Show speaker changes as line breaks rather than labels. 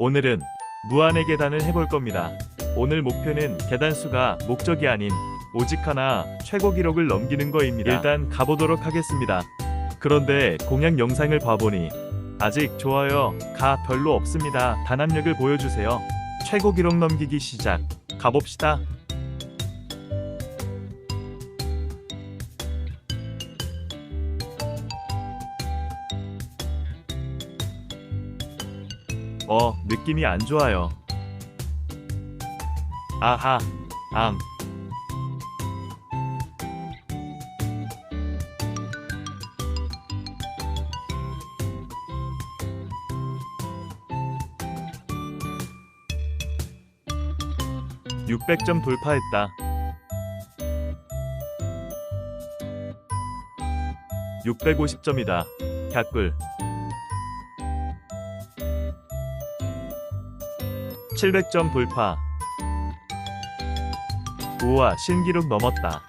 오늘은 무한의 계단을 해볼 겁니다. 오늘 목표는 계단 수가 목적이 아닌 오직 하나 최고 기록을 넘기는 거입니다. 일단 가보도록 하겠습니다. 그런데 공약 영상을 봐보니 아직 좋아요 가 별로 없습니다. 단합력을 보여주세요. 최고 기록 넘기기 시작. 가봅시다. 어, 느낌이 안 좋아요. 아하, 앙. (600점) 돌파했다. (650점이다) 갸꿀 700점 돌파. 우와, 신기록 넘었다.